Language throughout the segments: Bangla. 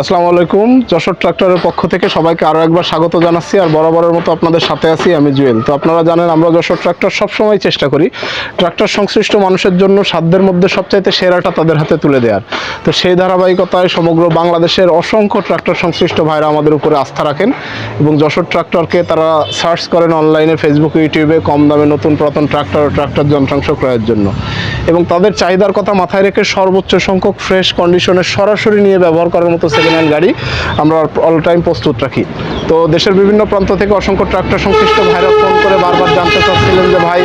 আসসালামু আলাইকুম। যশোর ট্রাক্টরের পক্ষ থেকে সবাইকে আরও একবার স্বাগত জানাচ্ছি, আর বরাবরের মতো আপনাদের সাথে আছি আমি জুয়েল। তো আপনারা জানেন, আমরা যশোর ট্রাক্টর সবসময় চেষ্টা করি ট্রাক্টর সংশ্লিষ্ট মানুষের জন্য সাধ্যের মধ্যে সবচাইতে সেরাটা তাদের হাতে তুলে দেওয়ার। তো সেই ধারাবাহিকতায় সমগ্র বাংলাদেশের অসংখ্য ট্রাক্টর সংশ্লিষ্ট ভাইরা আমাদের উপরে আস্থা রাখেন এবং যশোর ট্রাক্টরকে তারা সার্চ করেন অনলাইনে, ফেসবুক, ইউটিউবে কম দামে নতুন পুরাতন ট্রাক্টর ও ট্রাক্টর যন্ত্রাংশ ক্রয়ের জন্য। এবং তাদের চাহিদার কথা মাথায় রেখে সর্বোচ্চ সংখ্যক ফ্রেশ কন্ডিশনে সরাসরি নিয়ে ব্যবহার করার মতো হ্যান্ড গাড়ি, আমরা অল টাইম প্রস্তুত রাখি। তো দেশের বিভিন্ন প্রান্ত থেকে অসংখ্য ট্রাক্টর সংশ্লিষ্ট ভাইরা ফোন করে বারবার জানতে চাচ্ছিলেন যে, ভাই,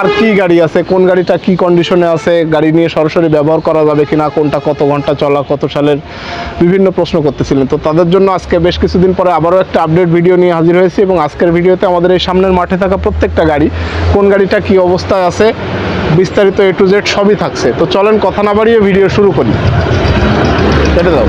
আর কি গাড়ি আছে? কোন গাড়িটা কি কন্ডিশনে আছে? গাড়ি নিয়ে সরাসরি ব্যবহার করা যাবে কিনা? কোনটা কত ঘণ্টা চলা, কত সালের? বিভিন্ন প্রশ্ন করতেছিলেন। তো তাদের জন্য আজকে বেশ কিছুদিন পরে আবারও একটা আপডেট ভিডিও নিয়ে হাজির হয়েছি এবং আজকের ভিডিওতে আমাদের এই সামনের মাঠে থাকা প্রত্যেকটা গাড়ি, কোন গাড়িটা কি অবস্থায় আছে, বিস্তারিত এ টু জেড সবই থাকছে। তো চলেন কথা না বাড়িয়ে ভিডিও শুরু করি। কেটে দাও।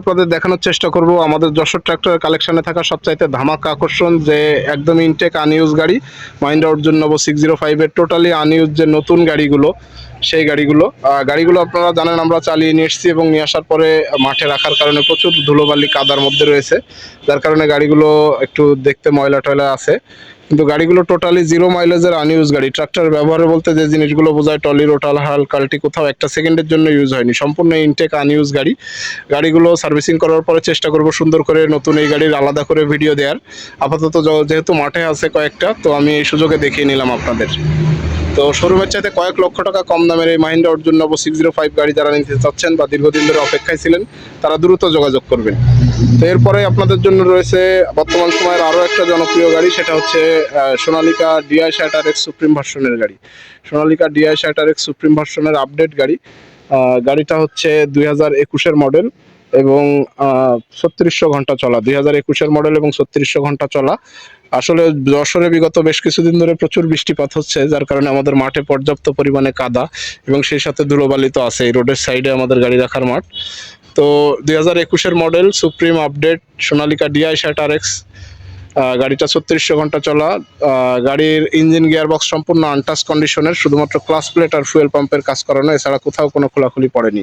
আপনাদের দেখানোর চেষ্টা করব। আমাদের যশোর ট্রাক্টরের কালেকশনে থাকা সবচাইতে ধামাকা আকর্ষণ যে একদম ইনটেক আনইউজ গাড়ি Mahindra Arjun Novo six zero ফাইভের টোটালি আনইউজ যে নতুন গাড়িগুলো, সেই গাড়িগুলো। গাড়িগুলো আপনারা জানেন, আমরা চালিয়ে নিয়ে এসেছি এবং নিয়ে আসার পরে মাঠে রাখার কারণে প্রচুর ধুলোবালি কাদার মধ্যে রয়েছে। যার কারণে গাড়িগুলো একটু দেখতে ময়লা টয়লা আছে। কিন্তু গাড়িগুলো টোটালি জিরো মাইলেজের আনইউজ গাড়ি। ট্রাক্টর ব্যবহারে বলতে যে জিনিসগুলো বোঝায় টলি রোটাল হাল কালটি কোথাও একটা সেকেন্ডের জন্য ইউজ হয়নি। সম্পূর্ণ ইনটেক আনইউজ গাড়ি। গাড়িগুলো সার্ভিসিং করার পরে চেষ্টা করব সুন্দর করে নতুন এই গাড়ির আলাদা করে ভিডিও দেওয়ার আপাতত যেহেতু মাঠে আছে কয়েকটা, তো আমি এই সুযোগে দেখিয়ে নিলাম আপনাদের। তো শোরুমের চাইতে কয়েক লক্ষ টাকা কম দামের এই Mahindra Arjun Novo six zero five গাড়ি যারা নিতে চাচ্ছেন বা দীর্ঘদিন ধরে অপেক্ষায় ছিলেন, তারা দ্রুত যোগাযোগ করবেন। তো এরপরে আপনাদের জন্য রয়েছে বর্তমান সময়ের আরও একটা জনপ্রিয় গাড়ি, সেটা হচ্ছে সোনালিকা ডিআই শাটার এক্স সুপ্রিম ভার্সনের গাড়ি। সোনালিকা ডিআই শাটার এক্স সুপ্রিম ভার্সনের আপডেট গাড়ি। গাড়িটা হচ্ছে দুই হাজার একুশের মডেল এবং ছত্রিশশো ঘণ্টা চলা, দুই হাজার একুশের মডেল এবং ছত্রিশশো ঘণ্টা চলা। আসলে যশোরে বিগত বেশ কিছুদিন ধরে প্রচুর বৃষ্টিপাত হচ্ছে, যার কারণে আমাদের মাঠে পর্যাপ্ত পরিমাণে কাদা এবং সেই সাথে ধুলোবালি তো আছে এই রোডের সাইডে আমাদের গাড়ি রাখার মাঠ। তো, দুই হাজার একুশের model supreme update Sonalika DI shirt আর এক্স গাড়িটা ছত্রিশশো ঘণ্টা চলা গাড়ির ইঞ্জিন গিয়ার বক্স সম্পূর্ণ আনটাচ কন্ডিশনের শুধুমাত্র ক্লাস প্লেট আর ফুয়েল পাম্পের কাজ করানো, এছাড়া কোথাও কোনো খোলাখুলি পড়েনি।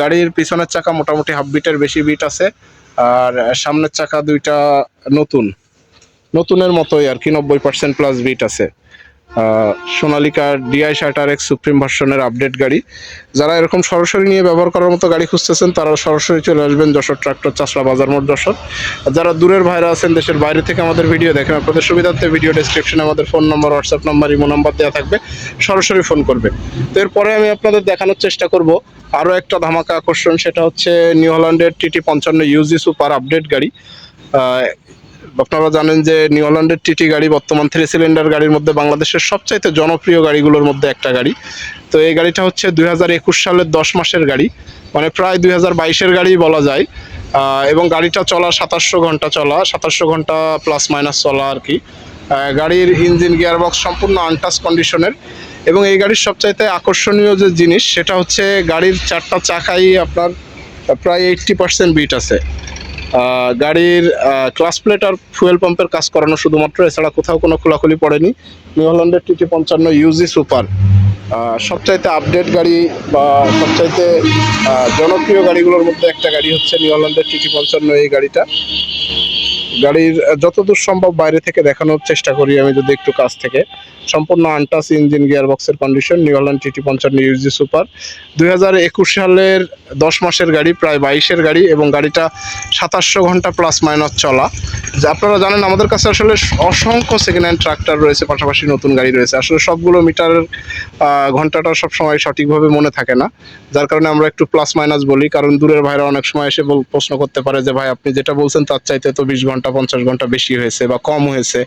গাড়ির পিছনের চাকা মোটামুটি হাফ বিটের বেশি বিট আছে, আর সামনের চাকা দুইটা নতুন। নতুনের মতোই আর কি, নব্বই পার্সেন্ট প্লাস বিট আছে। আহ, সোনালিকা ডিআই শার্টার এক্স সুপ্রিম ভার্সনের আপডেট গাড়ি। যারা এরকম সরাসরি নিয়ে ব্যবহার করার মতো গাড়ি খুঁজতেছেন তারা সরাসরি চলে আসবেন যশোর ট্রাক্টর চাষড়া বাজার মোড় যশোর। যারা দূরের ভাইরা আছেন দেশের বাইরে থেকে আমাদের ভিডিও দেখেন আপনাদের সুবিধার্থে ভিডিও ডেসক্রিপশনে আমাদের phone number WhatsApp number imo number দেওয়া থাকবে সরাসরি ফোন করবে তো এরপরে আমি আপনাদের দেখানোর চেষ্টা করব আরও একটা ধামাকা আকর্ষণ সেটা হচ্ছে নিউ হল্যান্ডের টিটি পঞ্চান্ন ইউজি সুপার আপডেট গাড়ি। আপনারা জানেন যে নিউ হল্যান্ডের টিটি গাড়ি বর্তমান থ্রি সিলিন্ডার গাড়ির মধ্যে বাংলাদেশের সবচাইতে জনপ্রিয় গাড়িগুলোর মধ্যে একটা গাড়ি। তো এই গাড়িটা হচ্ছে দুই হাজার একুশ সালের দশ মাসের গাড়ি মানে প্রায় দুই হাজার বাইশের গাড়ি বলা যায়। এবং গাড়িটা চলা সাতাশশো ঘণ্টা চলা, সাতাশশো ঘণ্টা প্লাস মাইনাস চলা আর কি। গাড়ির ইঞ্জিন গিয়ারবক্স সম্পূর্ণ আনটাচ কন্ডিশনের এবং এই গাড়ির সবচাইতে আকর্ষণীয় যে জিনিস, সেটা হচ্ছে গাড়ির চারটা চাকাই আপনার প্রায় এইট্টি পার্সেন্ট বিট আছে। গাড়ির ক্লাস প্লেট আর ফুয়েল পাম্পের কাজ করানো শুধুমাত্র, এছাড়া কোথাও কোনো খোলাখুলি পড়েনি। নিউ হল্যান্ডের টিটি পঞ্চান্ন ইউজি সুপার সবচাইতে আপডেট গাড়ি বা সবচাইতে জনপ্রিয় গাড়িগুলোর মধ্যে একটা গাড়ি হচ্ছে নিউ হল্যান্ডের টিটি পঞ্চান্ন এই গাড়িটা। গাড়ির যতদূর সম্ভব বাইরে থেকে দেখানোর চেষ্টা করি আমি যদি একটু কাছ থেকে। সম্পূর্ণ আনটাস ইঞ্জিন গিয়ার বক্সের কন্ডিশন নিউ হল্যান্ড টিটি পঞ্চান্ন ইউজি সুপার দুই হাজার একুশ সালের দশ মাসের গাড়ি প্রায় বাইশের গাড়ি এবং গাড়িটা সাতাশশো ঘণ্টা প্লাস মাইনাস চলা। যা আপনারা জানেন আমাদের কাছে আসলে অসংখ্য সেকেন্ড হ্যান্ড ট্রাক্টর রয়েছে পাশাপাশি নতুন গাড়ি রয়েছে। আসলে সবগুলো মিটারের আহ, ঘন্টাটা সবসময় সঠিকভাবে মনে থাকে না। যার কারণে আমরা একটু প্লাস মাইনাস বলি কারণ দূরের ভাইরা অনেক সময় এসে প্রশ্ন করতে পারে যে ভাই আপনি যেটা বলছেন তার চাইতে তো বিশ ঘণ্টা পঞ্চাশ ঘণ্টা বেশি হয়েছে বা কম হয়েছে,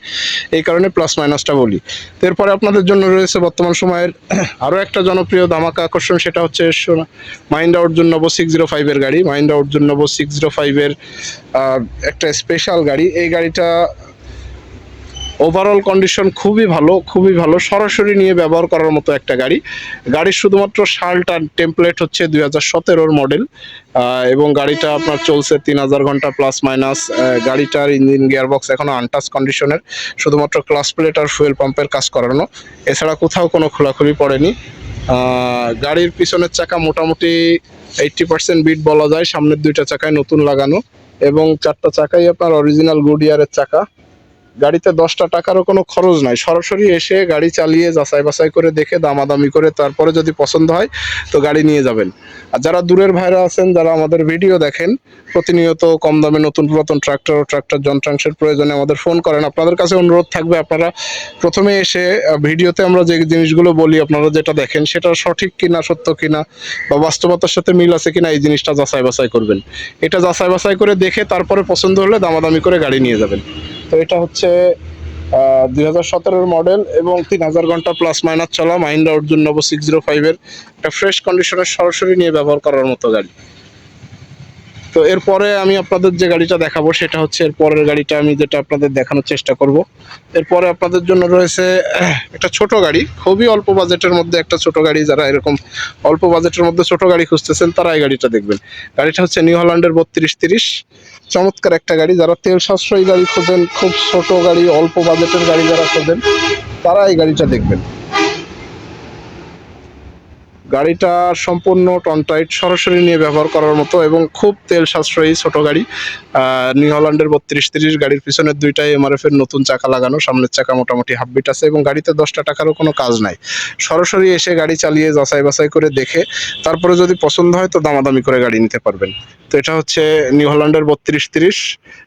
এই কারণে প্লাস মাইনাসটা বলি। এরপরে আপনাদের জন্য রয়েছে বর্তমান সময়ের আরও একটা জনপ্রিয় ধামাকা আকর্ষণ, সেটা হচ্ছে মাইন্ড আউট জুন নব সিক্স জিরো ফাইভের গাড়ি। মাইন্ড আউট জুন নব সিক্স জিরো ফাইভের একটা স্পেশাল গাড়ি। এই গাড়িটা ওভারঅল কন্ডিশন খুবই ভালো খুবই ভালো। সরাসরি নিয়ে ব্যবহার করার মতো একটা গাড়ি। গাড়ির শুধুমাত্র শালটা টেমপ্লেট হচ্ছে দুই হাজার সতেরোর মডেল এবং গাড়িটা আপনার চলছে তিন হাজার ঘণ্টা প্লাস মাইনাস গাড়িটার ইঞ্জিন গিয়ারবক্স এখনও আনটাচ কন্ডিশনের শুধুমাত্র ক্লাস প্লেট আর ফুয়েল পাম্পের কাজ করানো। এছাড়া কোথাও কোনো খোলাখুলি পড়েনি। গাড়ির পিছনের চাকা মোটামুটি এইটটি পার্সেন্ট বিট বলা যায়। সামনের দুইটা চাকায় নতুন লাগানো। এবং চারটা চাকাই আপনার অরিজিনাল গুডিয়ারের চাকা। গাড়িতে দশটা টাকারও কোনো খরচ নাই। সরাসরি এসে গাড়ি চালিয়ে যাচাই বাছাই করে দেখে দামাদামি করে তারপরে যদি পছন্দ হয়, তো গাড়ি নিয়ে যাবেন। আর যারা দূরের ভাইরা আছেন, যারা আমাদের ভিডিও দেখেন, প্রতিনিয়ত কম দামে নতুন পুরাতন ট্রাক্টর ও ট্রাক্টর যন্ত্রাংশের প্রয়োজনে আমাদের ফোন করেন। আপনাদের কাছে অনুরোধ থাকবে, আপনারা প্রথমে এসে ভিডিওতে আমরা যে জিনিসগুলো বলি, আপনারা যেটা দেখেন, সেটা সঠিক কিনা, সত্য কিনা, বা বাস্তবতার সাথে মিল আছে কিনা, এই জিনিসটা যাচাই বাছাই করবেন। এটা যাচাই বাছাই করে দেখে তারপরে পছন্দ হলে দামাদামি করে গাড়ি নিয়ে যাবেন। তো এটা হচ্ছে দুই হাজার সতেরোর মডেল এবং তিন হাজার ঘণ্টা প্লাস মাইনাস চলা মাইন্ডা অর্জুন নব সিক্স জিরো ফাইভের একটা ফ্রেশ কন্ডিশনের সরাসরি নিয়ে ব্যবহার করার মতো গাড়ি। তো এরপরে আমি আপনাদের যে গাড়িটা দেখাবো, সেটা হচ্ছে এর পরের গাড়িটা আমি যেটা আপনাদের দেখানোর চেষ্টা করব। এরপরে আপনাদের জন্য রয়েছে একটা ছোট গাড়ি, খুবই অল্প বাজেটের মধ্যে একটা ছোট গাড়ি, যারা এরকম অল্প বাজেটের মধ্যে ছোট গাড়ি খুঁজতেছেন, তারা এই গাড়িটা দেখবেন। গাড়িটা হচ্ছে নিউ হল্যান্ডের বত্রিশ তিরিশ। চমৎকার একটা গাড়ি, যারা তেল সাশ্রয়ী গাড়ি খোঁজেন, খুব ছোট গাড়ি, অল্প বাজেটের গাড়ি যারা খোঁজেন, তারা এই গাড়িটা দেখবেন। গাড়িটা সম্পূর্ণ টনটাইট সরাসরি নিয়ে ব্যবহার করার মতো এবং খুব তেল সাশ্রয়ী ছোট গাড়ি। নিউ হল্যান্ডের বত্রিশ তিরিশ গাড়ির পিছনের দুইটাই এমআরএফ এর নতুন চাকা লাগানো, সামনের চাকা মোটামুটি হাফ বিট আছে এবং গাড়িতে দশটা টাকারও কোনো কাজ নাই। সরাসরি এসে গাড়ি চালিয়ে যাচাই বাছাই করে দেখে, তারপরে যদি পছন্দ হয় তো দামাদামি করে গাড়ি নিতে পারবেন। তো এটা হচ্ছে নিউ হল্যান্ডের বত্রিশ তিরিশ,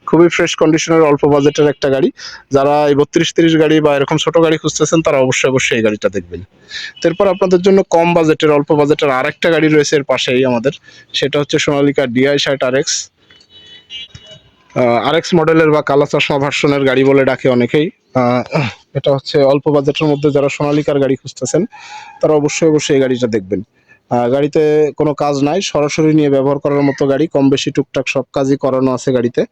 খুবই ফ্রেশ কন্ডিশনের অল্প বাজেটের একটা গাড়ি। যারা এই বত্রিশ তিরিশ গাড়ি বা এরকম ছোট গাড়ি খুঁজতেছেন, তারা অবশ্যই অবশ্যই এই গাড়িটা দেখবেন। তো এরপর আপনাদের জন্য কম বাজেটের অল্প বাজেটের আরেকটা গাড়ি রয়েছে এর পাশেই আমাদের। সেটা হচ্ছে সোনালিকা ডিআই ষাট আর এক্স আরএক্স মডেলের বা কালা চশমা ভার্সনের গাড়ি বলে ডাকে অনেকেই। এটা হচ্ছে অল্প বাজেটের মধ্যে যারা সোনালিকার গাড়ি খুঁজতেছেন, তারা অবশ্যই অবশ্যই এই গাড়িটা দেখবেন। গাড়িতে কোনো কাজ নাই, সরাসরি নিয়ে ব্যবহার করার মতো গাড়ি, কম বেশি টুকটাক সব কাজই করানো আছে গাড়িতে।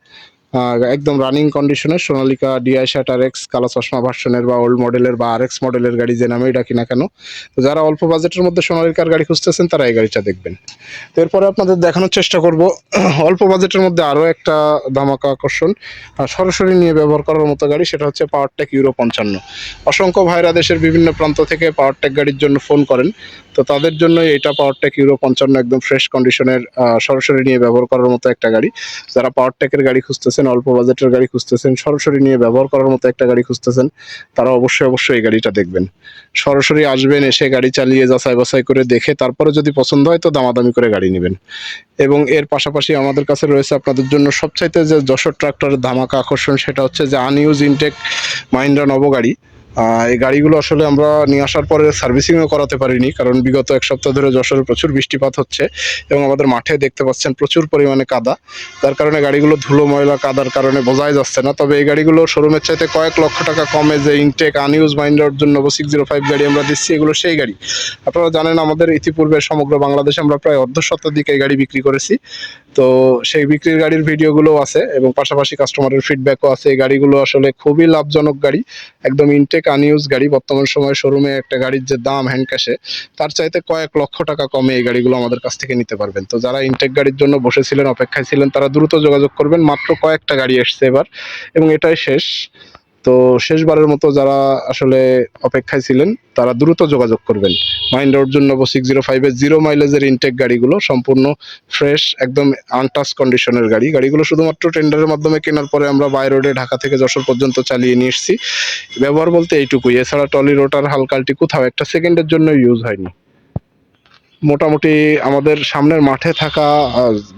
একদম রানিং কন্ডিশনের সোনালিকা ডিআই ষাট আর এক্স কালা চশমা ভার্সনের বা ওল্ড মডেলের বা আর এক্স মডেলের গাড়ি যে নামেই ডাকি না কেন, তো যারা অল্প বাজেটের মধ্যে সোনালিকার গাড়ি খুঁজতেছেন, তারা এই গাড়িটা দেখবেন। তো এরপরে আপনাদের দেখানোর চেষ্টা করব, অল্প বাজেটের মধ্যে আরও একটা ধামাকা আকর্ষণ সরাসরি নিয়ে ব্যবহার করার মতো গাড়ি, সেটা হচ্ছে পাওয়ার টেক ইউরো পঞ্চান্ন। অসংখ্য ভাইরা দেশের বিভিন্ন প্রান্ত থেকে পাওয়ার টেক গাড়ির জন্য ফোন করেন। তো তাদের জন্য এটা পাওয়ার টেক ইউরো পঞ্চান্ন একদম ফ্রেশ কন্ডিশনের সরাসরি নিয়ে ব্যবহার করার মতো একটা গাড়ি। যারা পাওয়ার টেকের গাড়ি খুঁজতেছেন, অল্প বাজেটের গাড়ি খুঁজতেছেন, সরাসরি নিয়ে ব্যবহার করার মতো একটা গাড়ি খুঁজতেছেন, তারা অবশ্যই অবশ্যই এই গাড়িটা দেখবেন। সরাসরি আসবেন, এসে গাড়ি চালিয়ে যাচাই বাছাই করে দেখে তারপরে যদি পছন্দ হয় তো দামাদামি করে গাড়ি নেবেন। এবং এর পাশাপাশি আমাদের কাছে রয়েছে আপনাদের জন্য সবচাইতে যে যশোর ট্রাক্টরের ধামাকা আকর্ষণ সেটা হচ্ছে যে আনইউজ ইনটেক মাহিন্দ্রা নব গাড়ি। এই গাড়িগুলো আসলে আমরা নিয়ে আসার পরে সার্ভিসিংও করাতে পারিনি, কারণ বিগত এক সপ্তাহ ধরে যশোরে প্রচুর বৃষ্টিপাত হচ্ছে এবং আমাদের মাঠে দেখতে পাচ্ছেন প্রচুর পরিমাণে কাদা। যার কারণে গাড়িগুলো ধুলো, ময়লা, কাদার কারণে বোঝাই যাচ্ছে না। তবে এই গাড়িগুলো শোরুমের চাইতে কয়েক লক্ষ টাকা কমে যে ইনটেক আনইউজ মাইন্ডার জন্য সিক্স জিরো ফাইভ গাড়ি আমরা দিচ্ছি, এগুলো সেই গাড়ি। আপনারা জানেন আমাদের ইতিপূর্বে সমগ্র বাংলাদেশে আমরা প্রায় অর্ধ শতাধিক এই গাড়ি বিক্রি করেছি। তো সেই বিক্রির গাড়ির ভিডিওগুলো আছে এবং পাশাপাশি কাস্টমারের ফিডব্যাকও আছে। এই গাড়িগুলো আসলে খুবই লাভজনক গাড়ি, একদম ইনটেক আনইউজ গাড়ি, বর্তমান সময় শোরুমে একটা গাড়ির যে দাম হ্যান্ড ক্যাশে তার চাইতে কয়েক লক্ষ টাকা কমে এই গাড়িগুলো আমাদের কাছ থেকে নিতে পারবেন। তো যারা ইনটেক গাড়ির জন্য বসেছিলেন, অপেক্ষায় ছিলেন, তারা দ্রুত যোগাযোগ করবেন। মাত্র কয়েকটা গাড়ি এসছে এবার, এবং এটাই শেষ। তো শেষবারের মতো যারা আসলে অপেক্ষায় ছিলেন, তারা দ্রুত যোগাযোগ করবেন। Mahindra Arjun Novo six zero ফাইভের জিরো মাইলেজের ইনটেক গাড়িগুলো সম্পূর্ণ ফ্রেশ একদম আনটাচ কন্ডিশনের গাড়ি। গাড়িগুলো শুধুমাত্র টেন্ডারের মাধ্যমে কেনার পরে আমরা বাই রোডে ঢাকা থেকে যশোর পর্যন্ত চালিয়ে নিয়ে এসেছি। ব্যবহার বলতে এইটুকুই। এছাড়া টলি রোটার হালকালটি কোথাও একটা সেকেন্ডের জন্য ইউজ হয়নি। মোটামুটি আমাদের সামনের মাঠে থাকা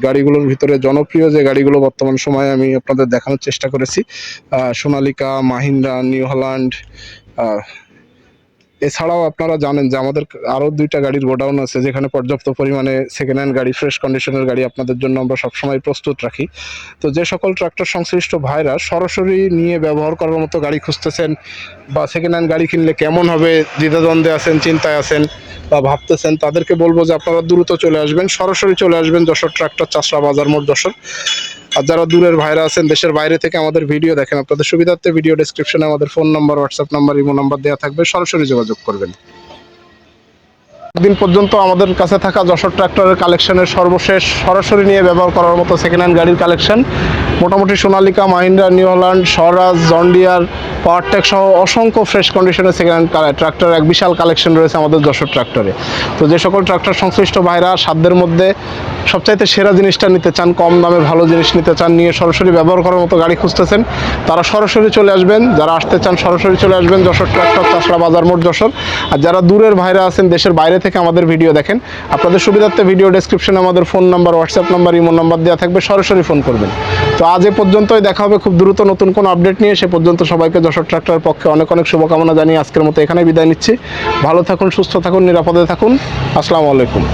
গাড়িগুলোর ভিতরে জনপ্রিয় যে গাড়িগুলো বর্তমান সময়ে আমি আপনাদের দেখানোর চেষ্টা করেছি সোনালিকা, মাহিন্দ্রা, নিউ হল্যান্ড এছাড়াও আপনারা জানেন যে আমাদের আরও দুইটা গাড়ির গোডাউন আছে যেখানে পর্যাপ্ত পরিমাণে সেকেন্ড হ্যান্ড গাড়ি ফ্রেশ কন্ডিশনের গাড়ি আপনাদের জন্য আমরা সবসময় প্রস্তুত রাখি। তো যে সকল ট্রাক্টর সংশ্লিষ্ট ভাইরা সরাসরি নিয়ে ব্যবহার করার মতো গাড়ি খুঁজতেছেন বা সেকেন্ড হ্যান্ড গাড়ি কিনলে কেমন হবে, দ্বিধাদ্বন্দ্বে আছেন, চিন্তায় আছেন বা ভাবতেছেন, তাদেরকে বলব যে আপনারা দ্রুত চলে আসবেন, সরাসরি চলে আসবেন যশোর ট্রাক্টর চাষরা বাজার মোড় যশোর। আর যারা দূরের ভাইরা আছেন, দেশের বাইরে থেকে আমাদের ভিডিও দেখেন, আপনাদের সুবিধার্থে ভিডিও ডিসক্রিপশনে আমাদের phone number WhatsApp number imo number দেওয়া থাকবে, সরাসরি যোগাযোগ করবেন। দিন পর্যন্ত আমাদের কাছে থাকা যশোর ট্রাক্টরের কালেকশনের সর্বশেষ সরাসরি নিয়ে ব্যবহার করার মতো সেকেন্ড হ্যান্ড গাড়ির কালেকশন। মোটামুটি Sonalika, Mahindra, new Holland, Swaraj, John Deere powertech সহ অসংখ্য ফ্রেশ কন্ডিশনের সেকেন্ড হ্যান্ড ট্রাক্টর এক বিশাল কালেকশন রয়েছে আমাদের যশোর ট্রাক্টরে। তো যে সকল ট্রাক্টর সংশ্লিষ্ট ভাইরা সাধ্যের মধ্যে সবচাইতে সেরা জিনিসটা নিতে চান, কম দামে ভালো জিনিস নিতে চান, নিয়ে সরাসরি ব্যবহার করার মতো গাড়ি খুঁজতেছেন, তারা সরাসরি চলে আসবেন। যারা আসতে চান সরাসরি চলে আসবেন যশোর ট্রাক্টর, চাষড়া বাজার মোড় যশোর। আর যারা দূরের ভাইরা আছেন, দেশের বাইরে থেকে আমাদের ভিডিও দেখেন। আপনাদের সুবিধার্থে ভিডিও ডেসক্রিপশনে আমাদের phone number WhatsApp number imo number দেওয়া থাকবে, সরাসরি ফোন করবেন। তো আজ এ পর্যন্তই, দেখা হবে খুব দ্রুত নতুন কোনো আপডেট নিয়ে। সে পর্যন্ত সবাইকে যশোর ট্রাক্টরের পক্ষে অনেক অনেক শুভকামনা জানিয়ে আজকের মতো এখানে বিদায় নিচ্ছি। ভালো থাকুন, সুস্থ থাকুন, নিরাপদে থাকুন। আসসালামু আলাইকুম।